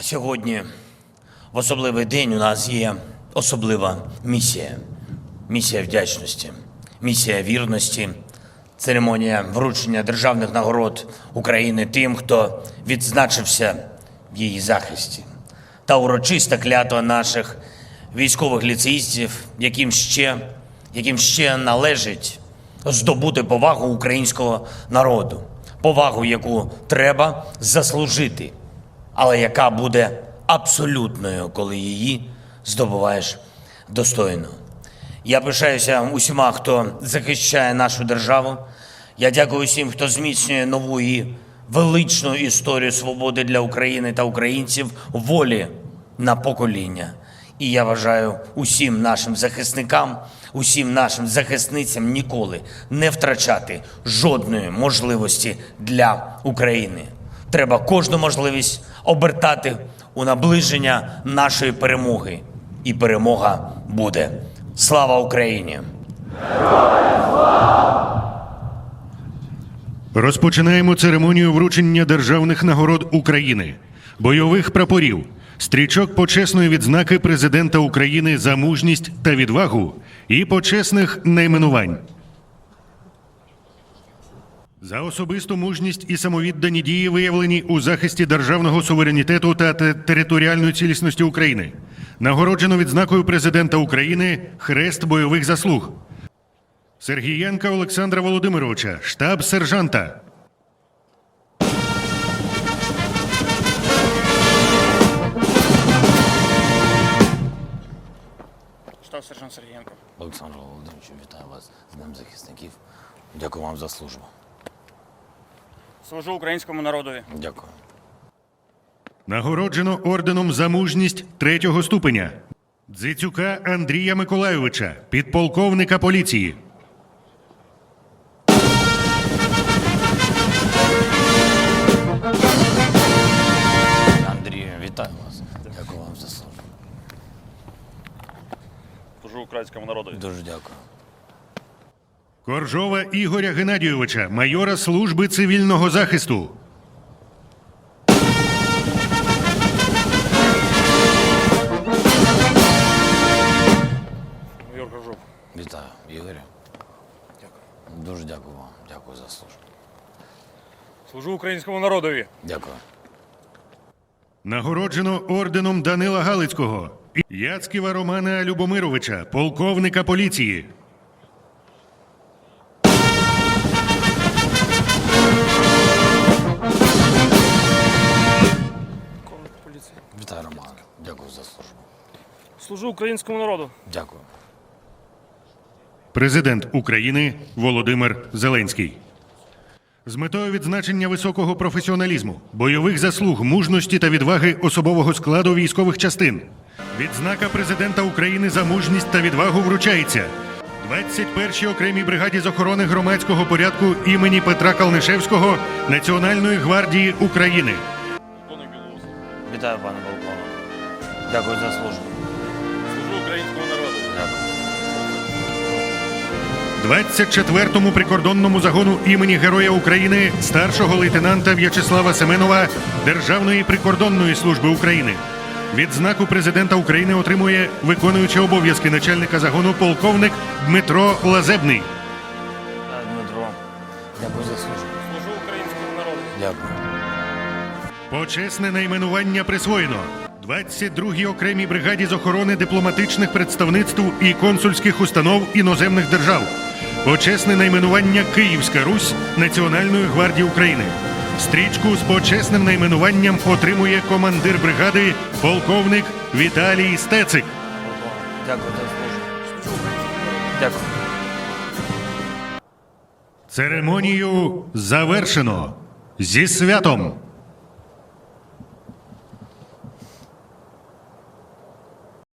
А сьогодні, в особливий день, у нас є особлива місія. Місія вдячності, місія вірності, церемонія вручення державних нагород України тим, хто відзначився в її захисті, та урочиста клятва наших військових ліцеїстів, яким ще, яким ще належить здобути повагу українського народу, повагу, яку треба заслужити, але яка буде абсолютною, коли її здобуваєш достойно. Я пишаюся усіма, хто захищає нашу державу. Я дякую всім, хто зміцнює нову і величну історію свободи для України та українців волі на покоління. І я бажаю усім нашим захисникам, усім нашим захисницям ніколи не втрачати жодної можливості для України. Треба кожну можливість обертати у наближення нашої перемоги. І перемога буде. Слава Україні! Розпочинаємо церемонію вручення державних нагород України, бойових прапорів, стрічок почесної відзнаки президента України за мужність та відвагу і почесних найменувань. За особисту мужність і самовіддані дії, виявлені у захисті державного суверенітету та територіальної цілісності України, нагороджено відзнакою президента України Хрест бойових заслуг. Сергієнка Олександра Володимировича, штаб сержанта. Штаб сержант Сергієнко. Олександр Володимирович, вітаю вас з Днем захисників. Дякую вам за службу. Служу українському народові. Дякую. Нагороджено орденом за мужність третього ступеня. Дзицюка Андрія Миколайовича, підполковника поліції. Андрію, вітаю вас. Дякую вам за службу. Служу українському народові. Дуже дякую. Коржова Ігоря Геннадійовича, майора служби цивільного захисту. Майор Кажук. Вітаю, Ігорю. Дякую. Дуже дякую вам. Дякую за службу. Служу українському народові. Дякую. Нагороджено орденом Данила Галицького. і Яцьківа Романа Любомировича, полковника поліції. Вітаю, Роман. Дякую за службу. Служу українському народу. Дякую. Президент України Володимир Зеленський. З метою відзначення високого професіоналізму, бойових заслуг, мужності та відваги особового складу військових частин. Відзнака президента України за мужність та відвагу вручається 21-й окремій бригаді з охорони громадського порядку імені Петра Калнишевського Національної гвардії України. Вітаю, пане полковнику. Дякую за службу. Служу українському народу. Дякую. 24-му прикордонному загону імені Героя України старшого лейтенанта В'ячеслава Семенова Державної прикордонної служби України. Відзнаку президента України отримує виконуючий обов'язки начальника загону полковник Дмитро Лазебний. Дмитро. Дякую за службу. Служу українському народу. Дякую. Почесне найменування присвоєно 22-й окремій бригаді з охорони дипломатичних представництв і консульських установ іноземних держав. Почесне найменування Київська Русь Національної гвардії України. Стрічку з почесним найменуванням отримує командир бригади полковник Віталій Стецик. Дякую. Дякую. Церемонію завершено. Зі святом!